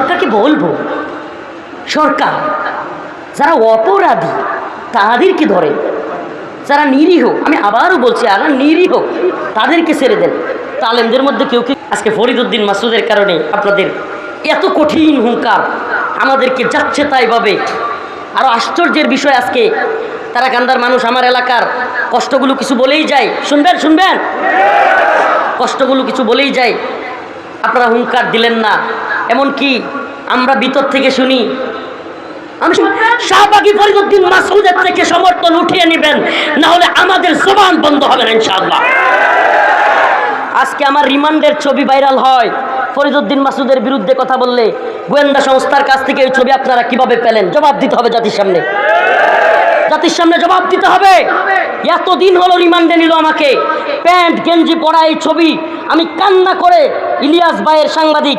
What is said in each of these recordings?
সরকারকে বলব, সরকার, যারা অপরাধী, তাদেরকে ধরে। যারা নিরীহ, আমি আবারও বলছি আর নিরীহ, তাদেরকে ছেড়ে দেন। তালেমদের মধ্যে কেউ কেউ, আজকে ফরিদুদ্দিন মাসুদের কারণে আপনাদের এত কঠিন হুঙ্কার আমাদেরকে যাচ্ছে তাই ভাবে আরও আশ্চর্যের বিষয় আজকে, তারা কান্দার মানুষ আমার এলাকার, কষ্টগুলো কিছু বলেই যায়। শুনবেন শুনবেন? কষ্টগুলো কিছু বলেই যায়। আপনারা হুঙ্কার দিলেন না। এমনকি আমরা ভিতর থেকে শুনি, আমি উঠিয়ে নেবেন আমাদের বন্ধ হবে না আজকে আমার রিমান্ডের ছবি ভাইরাল হয় মাসুদের বিরুদ্ধে কথা বললে গোয়েন্দা সংস্থার কাছ থেকে এই ছবি আপনারা কীভাবে পেলেন? জবাব দিতে হবে জাতির সামনে। জাতির সামনে জবাব দিতে হবে। এতদিন হলো রিমান্ডে নিল আমাকে। প্যান্ট, গেঞ্জি পরা এই ছবি, আমি কান্না করে ইলিয়াস ভাইয়ের সাংবাদিক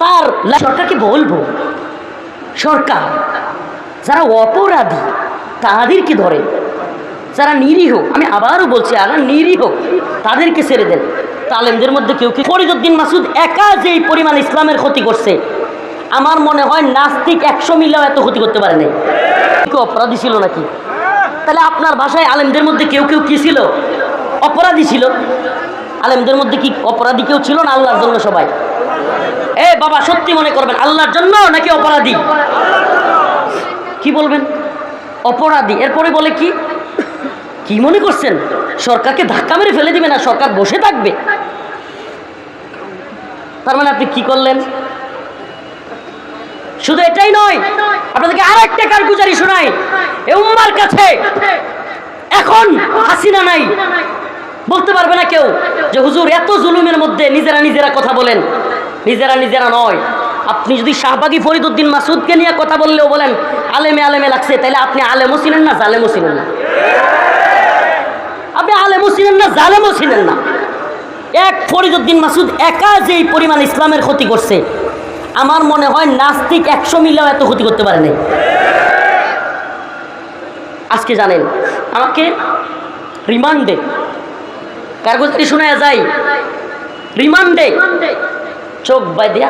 তার সরকারকে বলব, সরকার, যারা অপরাধী, তাদেরকে ধরে। যারা নিরীহ, আমি আবারও বলছি আর নিরীহ, তাদেরকে ছেড়ে দেন। তালেমদের মধ্যে কেউ কি ফরিদুদ্দিন মাসুদ একা যে এই পরিমাণ ইসলামের ক্ষতি করছে, আমার মনে হয় নাস্তিক একশো মিলেও এত ক্ষতি করতে পারে নাই। কেউ অপরাধী ছিল নাকি? তাহলে আপনার ভাষায় আলেমদের মধ্যে কেউ কেউ কি ছিল? অপরাধী ছিল। আলেমদের মধ্যে কি অপরাধী কেউ ছিল না আল্লাহর জন্য সবাই? এ বাবা, সত্যি মনে করবেন, আল্লাহর জন্য নাকি অপরাধী? কি বলবেন? অপরাধী। এরপরে বলে কি? কি মনে করছেন? সরকারকে ধাক্কা মেরে ফেলে দিবে না? সরকার বসে থাকবে? তার মানে আপনি কি করলেন? শুধু এটাই নয়, আপনাদেরকে আর একটা কারগুজারি শোনাই। এ উম্মার কাছে এখন হাসিনা নাই। বলতে পারবে না কেউ যে হুজুর এত জুলুমের মধ্যে নিজেরা নিজেরা কথা বলেন। নিজেরা নিজেরা নয়। আপনি যদি শাহবাগী ফরিদুদ্দিন মাসুদকে নিয়ে কথা বললেও বলেন, আলেমে আলেমে লাগছে তাহলে আপনি আলেমও ছিলেন না জালেমও ছিলেন না। আপনি আলেমও ছিলেন না জালেমও ছিলেন না। এক ফরিদুদ্দিন মাসুদ একা যেই পরিমাণ ইসলামের ক্ষতি করছে, আমার মনে হয় নাস্তিক একশো মিলেও এত ক্ষতি করতে পারে নাই। আজকে জানেন, আমাকে রিমান্ডে কাগজটি শোনা যায়। রিমান্ডে চোখ বাই দিয়া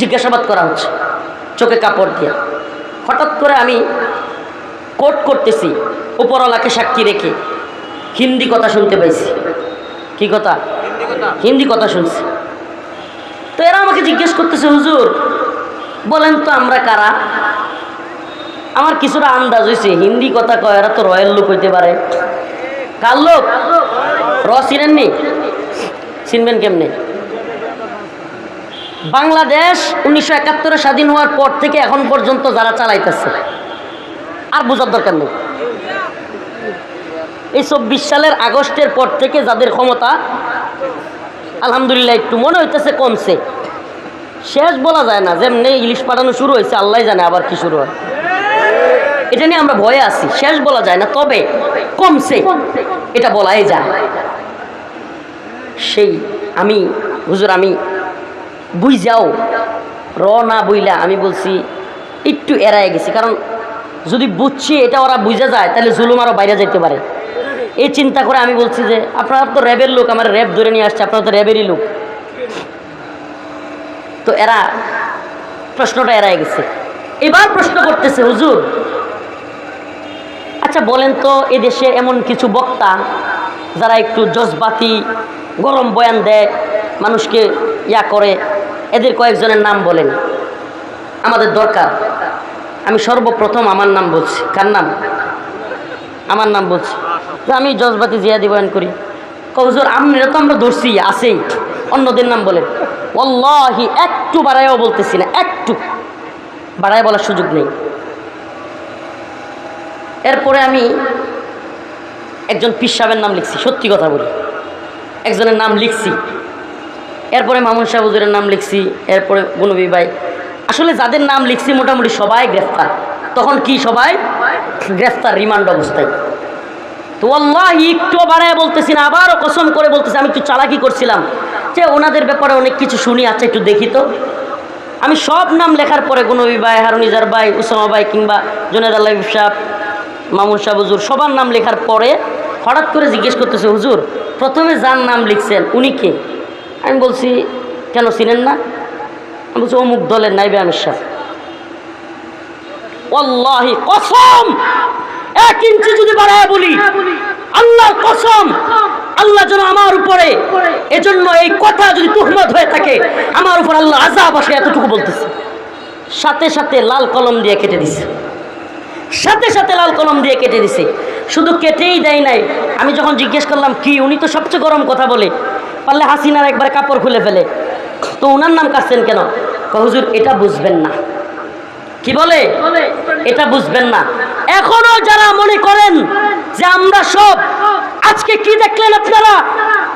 জিজ্ঞাসাবাদ করা হচ্ছে চোখে কাপড় দিয়া। হঠাৎ করে আমি কোট করতেছি উপরওয়ালাকে সাক্ষী রেখে হিন্দি কথা শুনতে পাইছি। কি কথা? হিন্দি কথা? শুনছি। তো এরা আমাকে জিজ্ঞেস করতেছে হুজুর বলেন তো আমরা কারা? আমার কিছুটা আন্দাজ হয়েছে হিন্দি কথা কয় এরা তো রয়্যাল লোক হইতে পারে। কার লোক? র চিনেননি? চিনবেন কেমনে? বাংলাদেশ উনিশশো একাত্তরে স্বাধীন হওয়ার পর থেকে এখন পর্যন্ত যারা চালাইতেছে, আর বোঝার দরকার নেই। এই চব্বিশ সালের আগস্টের পর থেকে যাদের ক্ষমতা, আলহামদুলিল্লাহ একটু মনে হইতেছে কমছে। শেষ বলা যায় না, যেমনি ইলিশ পাঠানো শুরু হয়েছে, আল্লাহ জানে আবার কি শুরু হয়। এটা নিয়ে আমরা ভয়ে আছি, শেষ বলা যায় না, তবে কমছে। এটা বলাই যায়। সেই আমি, হুজুর আমি বুঝ যাও র না বইলা আমি বলছি, একটু এড়ায় গেছি। কারণ যদি বুঝছি এটা ওরা বুঝে যায়, তাহলে জুলুম আরও বাইরে যেতে পারে। এই চিন্তা করে আমি বলছি যে, আপনারা তো র্যাবের লোক, আমার র্যাব ধরে নিয়ে আসছে, আপনারা তো র্যাবেরই লোক। তো এরা প্রশ্নটা এড়ায় গেছে। এবার প্রশ্ন করতেছে, হুজুর আচ্ছা বলেন তো, এদেশে এমন কিছু বক্তা যারা একটু জজবাতি গরম বয়ান দেয়, মানুষকে ইয়া করে, এদের কয়েকজনের নাম বলেন। আমাদের দরকার। আমি সর্বপ্রথম আমার নাম বলছি। কার নাম? আমার নাম বলছি। আমি জজবাতি জিয়াদি বয়ান করি। কবজুর আপনারা তো আমরা ধরছি, আছেই। অন্যদের নাম বলেন। অল্লাহি একটু বাড়াইও বলতেছি না, একটু। বাড়ায় বলার সুযোগ নেই। এরপরে আমি একজন পীর সাহেবের নাম লিখছি, সত্যি কথা বলি। একজনের নাম লিখছি। এরপরে মামুন শাহ নাম লিখছি, এরপরে গুনবী ভাই। আসলে যাদের নাম লিখছি মোটামুটি সবাই গ্রেফতার। তখন কি সবাই? গ্রেফতার, রিমান্ড অবস্থায়। তো আল্লাহ একটু বাড়ায় বলতেছি না, আবারও কসম করে বলতেছি, আমি একটু চালাকি করছিলাম। যে ওনাদের ব্যাপারে অনেক কিছু শুনি আচ্ছা একটু দেখি তো। আমি সব নাম লেখার পরে গুনবী ভাই হারুনিজার ভাই, উসামা ভাই কিংবা জুনেদ আল্লাহ সাহ মামুন শাহ হুজুর, সবার নাম লেখার পরে হঠাৎ করে জিজ্ঞেস করতেছে, হুজুর প্রথমে যার নাম লিখছেন, উনি কে? আমি বলছি, কেন চিনেন না? আমি বলছি, অমুক দলের নাইবে আমির ওয়াল্লাহি কসম! এক ইঞ্চি যদি বাড়ায় বলি, আল্লাহর কসম! আল্লাহ যেন আমার উপরে, এজন্য এই কথা যদি তুহমত হয়ে থাকে, আমার উপর আল্লাহ আজাব আসে এতটুকু বলতেছে। সাথে সাথে লাল কলম দিয়ে কেটে দিছে। সাথে সাথে লাল কলম দিয়ে কেটে দিছে। শুধু কেটেই দেয় নাই। আমি যখন জিজ্ঞেস করলাম কি উনি তো সবচেয়ে গরম কথা বলে। পারলে হাসিনার একবার কাপড় খুলে ফেলে। তো ওনার নাম কাটছেন কেন? কয়, হুজুর এটা বুঝবেন না। কি বলে? এটা বুঝবেন না। এখনও যারা মনে করেন যে আমরা সব আজকে কি দেখলেন আপনারা?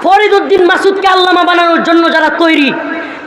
ফরিদ উদ্দিন মাসুদকে আল্লামা বানানোর জন্য যারা তৈরি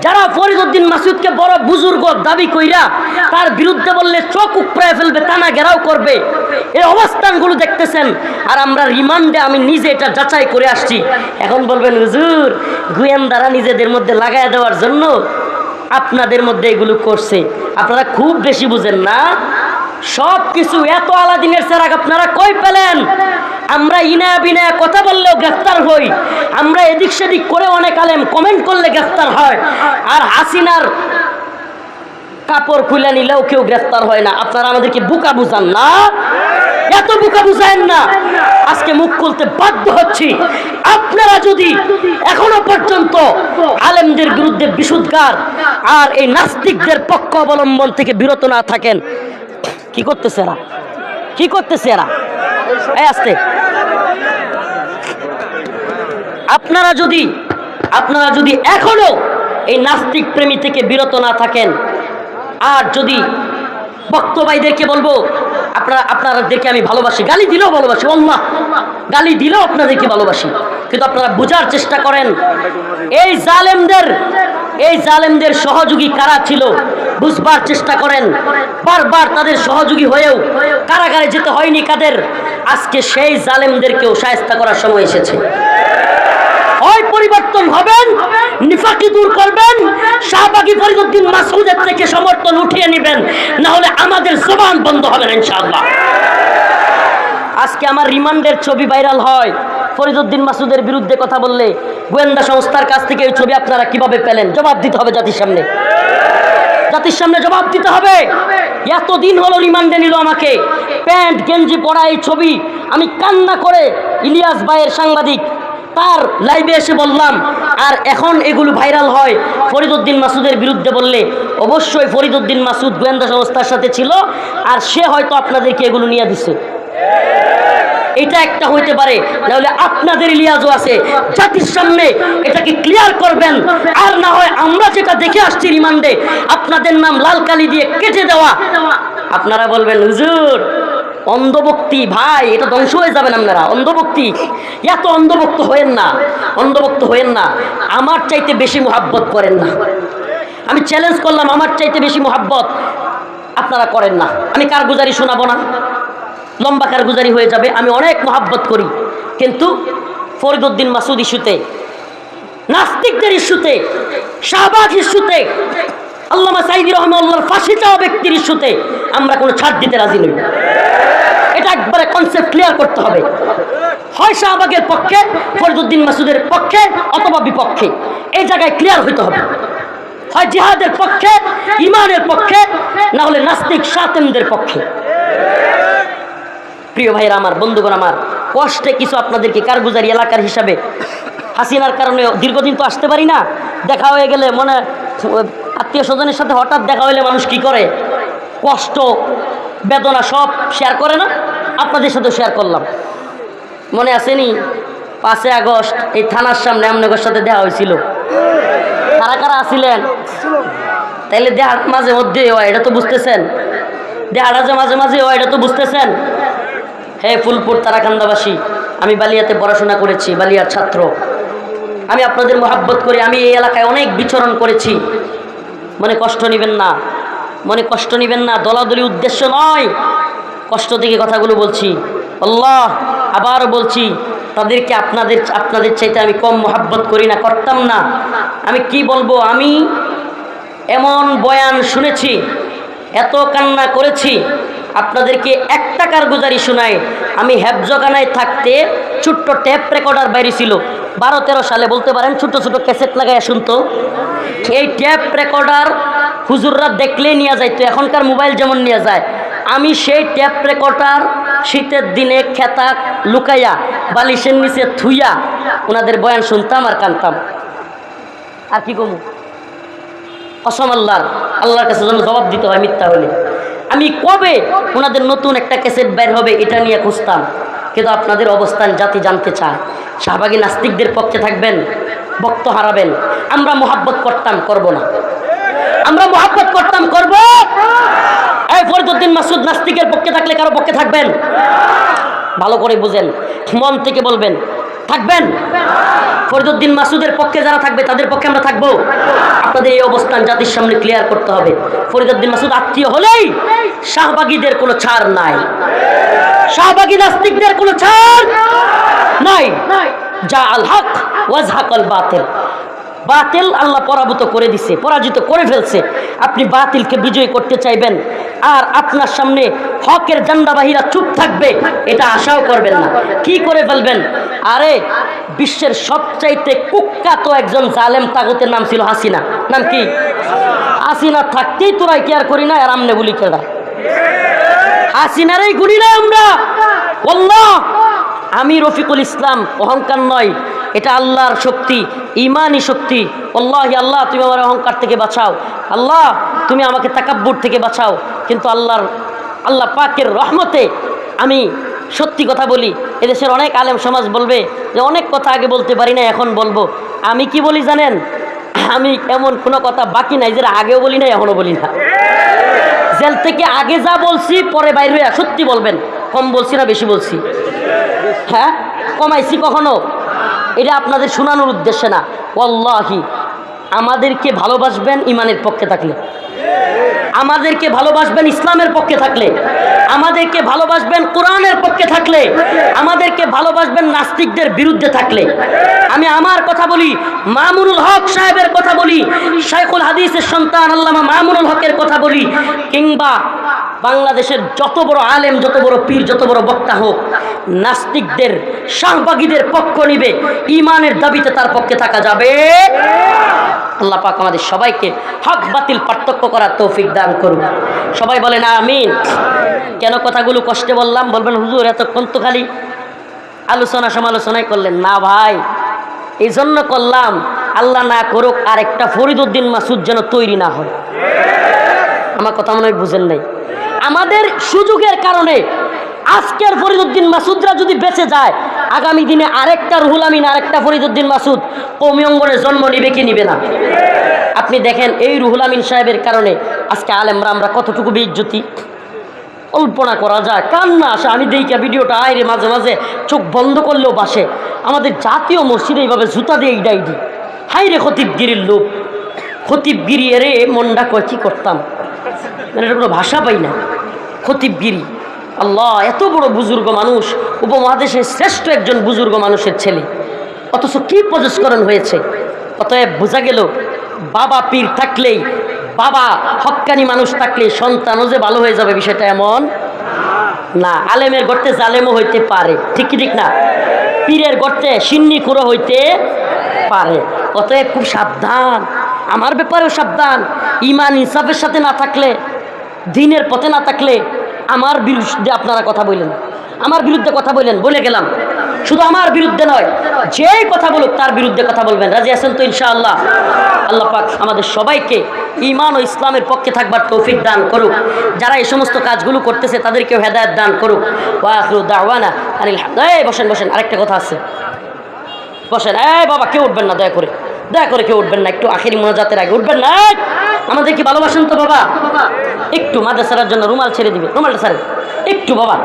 যারা ফরিদুদ্দিন মাসুদকে বড় বুজুর্গ দাবি কইরা তার বিরুদ্ধে বললে চোখ উপড়ায় ফেলবে, টানা ঘেরাও করবে। এই অবস্থানগুলো দেখতেছেন। আর আমরা রিমান্ডে আমি নিজে এটা যাচাই করে আসছি। এখন বলবেন, হুজুর, গোয়েন্দারা নিজেদের মধ্যে লাগায় দেওয়ার জন্য আপনাদের মধ্যে এগুলো করছে। আপনারা খুব বেশি বুঝেন না। সব কিছু এত আলাদিনের সেরাক আপনারা কই পেলেন? আমরা ইনায়া বিনায়া কথা বললেও গ্রেফতার হই। আমরা এদিক সেদিক করে অনেক আলেম কমেন্ট করলে গ্রেফতার হয়। আর হাসিনার কাপড় খুলে নিলেও কেউ গ্রেফতার হয় না। আপনারা আমাদেরকে বুকা বুঝান না? এত বুকা বুঝায়েন না। আজকে মুখ খুলতে বাধ্য হচ্ছি। আপনারা যদি এখনও পর্যন্ত আলেমদের বিরুদ্ধে বিশুদ্ধার আর এই নাস্তিকদের পক্ষ অবলম্বন থেকে বিরত না থাকেন, কি করতেছে এরা? কি করতেছে এরা? আসতে। আপনারা যদি আপনারা যদি এখনও এই নাস্তিক প্রেমী থেকে বিরত না থাকেন, আর যদি বক্তবাইদেরকে বলব, আপনারা আপনাদেরকে আমি ভালোবাসি, গালি দিলেও ভালোবাসি অল্লাহ গালি দিলেও আপনাদেরকে ভালোবাসি, কিন্তু আপনারা বোঝার চেষ্টা করেন, এই জালেমদের এই জালেমদের সহযোগী কারা ছিল? বুঝবার চেষ্টা করেন। বারবার তাদের সহযোগী হয়েও কারাগারে যেতে হয়নি কাদের। আজকে সেই জালেমদেরকেও সায়স্তা করার সময় এসেছে। হয় পরিবর্তন হবেন, নিফাকি দূর করবেন, শাহবাগি ফরিদুদ্দিন মাসুদের থেকে সমর্থন উঠিয়ে নেবেন না হলে আমাদের জবান বন্ধ হবে না ইনশাআল্লাহ। আজকে আমার রিমান্ডের ছবি ভাইরাল হয়। ফরিদুদ্দিন মাসুদের বিরুদ্ধে কথা বললে গোয়েন্দা সংস্থার কাছ থেকে এই ছবি আপনারা কীভাবে পেলেন? জবাব দিতে হবে জাতির সামনে। জাতির সামনে জবাব দিতে হবে। এতদিন হলো রিমান্ডে নিল আমাকে। প্যান্ট, গেঞ্জি পরা এই ছবি আমি কান্না করে ইলিয়াস ভাইয়ের সাংবাদিক তার লাইভে এসে বললাম, আর এখন এগুলো ভাইরাল হয়। ফরিদুদ্দিন মাসুদের বিরুদ্ধে বললে, অবশ্যই ফরিদুদ্দিন মাসুদ গোয়েন্দা সংস্থার সাথে ছিল, আর সে হয়তো আপনাদেরকে এগুলো নিয়ে দিছে। এটা একটা হইতে পারে, নাহলে আপনাদের লিয়াজও আছে। জাতির সামনে এটাকে ক্লিয়ার করবেন। আর না হয় আমরা যেটা দেখে আসছি রিমান্ডে, আপনাদের নাম লাল কালি দিয়ে কেটে দেওয়া। আপনারা বলবেন, হুজুর, অন্ধভক্তি, ভাই, এটা ধ্বংস হয়ে যাবেন আপনারা। অন্ধভক্তি, এত অন্ধভক্ত হয়েন না, অন্ধভক্ত হয়েন না। আমার চাইতে বেশি মোহাব্বত করেন না। আমি চ্যালেঞ্জ করলাম, আমার চাইতে বেশি মোহাব্বত আপনারা করেন না। আমি কার গুজারি শোনাবো না? লম্বা কারগুজারি হয়ে যাবে, আমি অনেক মোহাব্বত করি। কিন্তু ফরিদুদ্দিন মাসুদ ইস্যুতে, নাস্তিকদের ইস্যুতে শাহবাগ ইস্যুতে, আল্লামা সাইদি রহমাল্লাহর ফাঁসি চাওয়া ব্যক্তির ইস্যুতে আমরা কোনো ছাড় দিতে রাজি নই। এটা একবারে কনসেপ্ট ক্লিয়ার করতে হবে। হয় শাহবাগের পক্ষে ফরিদুদ্দিন মাসুদের পক্ষে, অথবা বিপক্ষে। এই জায়গায় ক্লিয়ার হইতে হবে। হয় জিহাদের পক্ষে, ইমানের পক্ষে, না হলে নাস্তিক সাতেমদের পক্ষে। প্রিয় ভাইরা আমার, বন্ধুগণ আমার, কষ্টে কিছু আপনাদেরকে কারগুজারি এলাকার হিসাবে হাসিনার কারণে দীর্ঘদিন তো আসতে পারি না। দেখা হয়ে গেলে মনে, আত্মীয় স্বজনের সাথে হঠাৎ দেখা হইলে মানুষ কি করে? কষ্ট, বেদনা সব শেয়ার করে না? আপনাদের সাথে শেয়ার করলাম। মনে আসেনি পাঁচই আগস্ট এই থানার সামনে আমনগর সাথে দেখা হয়েছিল। কারা কারা আসিলেন তাইলে দেহার মাঝে মধ্যে হয়, এটা তো বুঝতেছেন। দেহাটা যে মাঝে মাঝে হয়, এটা তো বুঝতেছেন। হে ফুলপুর তারাকান্দাবাসী, আমি বালিয়াতে পড়াশোনা করেছি, বালিয়ার ছাত্র। আমি আপনাদের মোহাব্বত করি, আমি এই এলাকায় অনেক বিচরণ করেছি। মনে কষ্ট নেবেন না, মনে কষ্ট নেবেন না, দলাদলি উদ্দেশ্য নয়। কষ্ট থেকে কথাগুলো বলছি। আল্লাহ, আবার বলছি, তাদেরকে আপনাদের আপনাদের চাইতে আমি কম মোহাব্বত করি না, করতাম না। আমি কি বলব? আমি এমন বয়ান শুনেছি, এত কান্না করেছি আপনাদেরকে এক টাকার গুজারি শোনাই আমি হ্যাবজগানায় থাকতে ছোট্ট ট্যাপ রেকর্ডার বাইরে ছিল বারো, তেরো সালে বলতে পারেন ছোট ছোট ক্যাসেট লাগাই শুনতো। এই ট্যাপ রেকর্ডার হুজুররা দেখলে নিয়ে যাইতো, এখনকার মোবাইল যেমন নিয়ে যায়। আমি সেই ট্যাপ রেকর্ডার শীতের দিনে খেতা লুকাইয়া, বালিশের নিচে থুইয়া ওনাদের বয়ান শুনতাম আর কানতাম। আর কি কমু? কসম আল্লাহর আল্লাহর কাছে যেন জবাব দিতে হয় মিথ্যা হলে। আমি কবে ওনাদের নতুন একটা ক্যাসেট বের হবে এটা নিয়ে খুঁজতাম। কিন্তু আপনাদের অবস্থান জাতি জানতে চায়। শাহবাগী নাস্তিকদের পক্ষে থাকবেন, বক্ত হারাবেন। আমরা মোহাব্বত করতাম, করব না। আমরা মোহাব্বত করতাম, করব? ফরিদুদ্দিন মাসুদ নাস্তিকের পক্ষে থাকলে কারও পক্ষে থাকবেন? ভালো করে বুঝেন, মন থেকে বলবেন থাকবেন? ফরিদুদ্দিন মাসুদের পক্ষে যারা থাকবে তাদের পক্ষে আমরা থাকব। আপনাদের এই অবস্থান জাতির সামনে ক্লিয়ার করতে হবে। ফরিদুদ্দিন মাসুদ আত্মীয় হলেই শাহবাগীদের কোনো ছাড় নাই। শাহবাগী নাস্তিকদের কোনো ছাড় নাই। যা আল হক ওয়াজ হাকল বাতিল। বাতিল আল্লাহ পরাভূত করে দিছে, পরাজিত করে ফেলছে। আপনি বাতিলকে বিজয় করতে চাইবেন, আর আপনার সামনে হকের জান্ডাবাহীরা চুপ থাকবে, এটা আশাও করবেন না। কি করে ফেলবেন? আরে, বিশ্বের সবচাইতে কুখ্যাত একজন জালেম তাগতের নাম ছিল হাসিনা। নাম কি? হাসিনা থাকতেই তোরাই কেয়ার করি না, আর আমনে বলি কেডা? হাসিনারই গুলি না আমরা। আমি রফিকুল ইসলাম অহংকার নয় এটা আল্লাহর শক্তি, ইমানই শক্তি। আল্লাহ আল্লাহ, তুমি আমার অহংকার থেকে বাঁচাও। আল্লাহ, তুমি আমাকে তাকাব্বুর থেকে বাঁচাও। কিন্তু আল্লাহর, আল্লাহ পাকের রহমতে আমি সত্যি কথা বলি, এদেশের অনেক আলেম সমাজ বলবে যে, অনেক কথা আগে বলতে পারি না এখন বলব। আমি কি বলি জানেন? আমি এমন কোনো কথা বাকি নাই যেটা আগেও বলি না এখনও বলি না। জেল থেকে আগে যা বলছি, পরে বাইরে সত্যি বলবেন। কম বলছি না, বেশি বলছি। হ্যাঁ? কমাইছি কখনো? এটা আপনাদের শোনানোর উদ্দেশ্যে না। অল্লাহি আমাদেরকে ভালোবাসবেন ইমানের পক্ষে থাকলে। আমাদেরকে ভালোবাসবেন ইসলামের পক্ষে থাকলে। আমাদেরকে ভালোবাসবেন কোরআনের পক্ষে থাকলে, আমাদেরকে ভালোবাসবেন নাস্তিকদের বিরুদ্ধে থাকলে। আমি আমার কথা বলি, মামুনুল হক সাহেবের কথা বলি, শাইখুল হাদিসের সন্তান আল্লামা মামুনুল হকের কথা বলি, কিংবা বাংলাদেশের যত বড় আলেম, যত বড় পীর, যত বড় বক্তা হোক, নাস্তিকদের, শাহবাগীদের পক্ষ নিবে ইমানের দাবিতে তার পক্ষে থাকা যাবে। আল্লাহ পাক আমাদের সবাইকে হক বাতিল পার্থক্য করার তৌফিক দান করুন সবাই বলে না আমিন। কেন কথাগুলো কষ্টে বললাম? বলবেন, হুজুর, এতক্ষণ তো খালি আলোচনা সমালোচনাই করলেন। না ভাই এই জন্য করলাম, আল্লাহ না করুক আর একটা ফরিদুদ্দিন মাসুদ যেন তৈরি না হয়। আমার কথা মনে হয় বুঝেন নাই। আমাদের সুযোগের কারণে আজকের ফরিদুদ্দিন মাসুদরা যদি বেঁচে যায়, আগামী দিনে আরেকটা রুহুল আমিন, আরেকটা ফরিদুদ্দিন মাসুদ কৌমি অঙ্গনে জন্ম নিবে কি নিবে না? আপনি দেখেন এই রুহুল আমিন সাহেবের কারণে আজকে আলেমরা আমরা কতটুকু বেইজ্জতি? কল্পনা করা যায়, কান্না আসে। আমি দেইকা ভিডিওটা আয়রে মাঝে মাঝে চোখ বন্ধ করলেও বাসে। আমাদের জাতীয় মসজিদে এইভাবে জুতা দিয়ে ইডাই হাই রে, খতিবগিরির লোক খতিবগিরি, এরে মনটা কয়, কী করতাম? মানে এটা কোনো ভাষা পাই না। খতিবগিরি। আল্লাহ, এত বড় বুজুর্গ মানুষ, উপমহাদেশের শ্রেষ্ঠ একজন বুজুর্গ মানুষের ছেলে। অথচ কী প্রজস্করণ হয়েছে? অতএব বোঝা গেল বাবা পীর থাকলেই, বাবা হক্কানি মানুষ থাকলে সন্তানও যে ভালো হয়ে যাবে বিষয়টা এমন না। আলেমের গর্তে জালেমও হইতে পারে, ঠিক ঠিক না? পীরের গর্তে সিন্নি খুঁড়ো হইতে পারে। অতএব খুব সাবধান, আমার ব্যাপারেও সাবধান। ইমান ইনসাফের সাথে না থাকলে, দিনের পথে না থাকলে আমার বিরুদ্ধে আপনারা কথা বললেন আমার বিরুদ্ধে কথা বললেন বলে গেলাম। শুধু আমার বিরুদ্ধে নয়, যেই কথা বলুক তার বিরুদ্ধে কথা বলবেন। রাজি আছেন তো ইনশাআল্লাহ? আল্লাহ পাক আমাদের সবাইকে ইমান ও ইসলামের পক্ষে থাকবার তৌফিক দান করুক। যারা এই সমস্ত কাজগুলো করতেছে, তাদেরকেও হেদায়ত দান করুক। দাওয়ানা এই, বসেন বসেন, আরেকটা কথা আছে। বসেন, এই বাবা, কেউ উঠবেন না, দয়া করে। দয়া করে কেউ উঠবেন না, একটু আখেরি মোনাজাতের আগে উঠবেন না। আমাদের কি ভালোবাসেন তো বাবা? একটু মাদ্রাসার জন্য রুমাল ছেড়ে দিবে। রুমালটা স্যার একটু বাবা